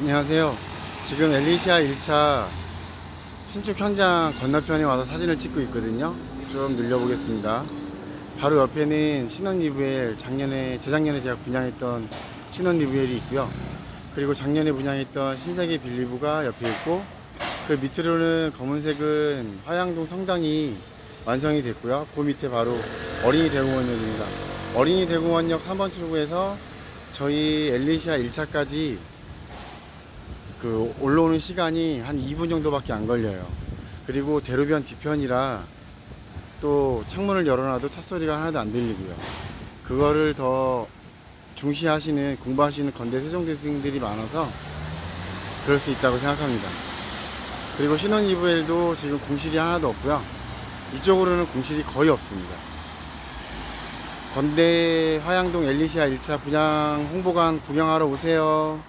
안녕하세요. 지금 엘리시아 1차 신축 현장 건너편에 와서 사진을 찍고 있거든요. 좀 늘려보겠습니다. 바로 옆에는 신원 리브엘 작년에 재작년에 제가 분양했던 신원 리브엘이 있고요. 그리고 작년에 분양했던 신세계 빌리브가 옆에 있고 그 밑으로는 검은색은 화양동 성당이 완성이 됐고요. 그 밑에 바로 어린이 대공원역입니다. 어린이 대공원역 3번 출구에서 저희 엘리시아 1차까지 그 올라오는 시간이 한 2분 정도밖에 안 걸려요. 그리고 대로변 뒤편이라 또 창문을 열어놔도 차 소리가 하나도 안 들리고요. 그거를 더 중시하시는 공부하시는 건대 세종대생들이 많아서 그럴 수 있다고 생각합니다. 그리고 신혼 이브엘도 지금 공실이 하나도 없고요. 이쪽으로는 공실이 거의 없습니다. 건대 화양동 엘리시아 1차 분양 홍보관 구경하러 오세요.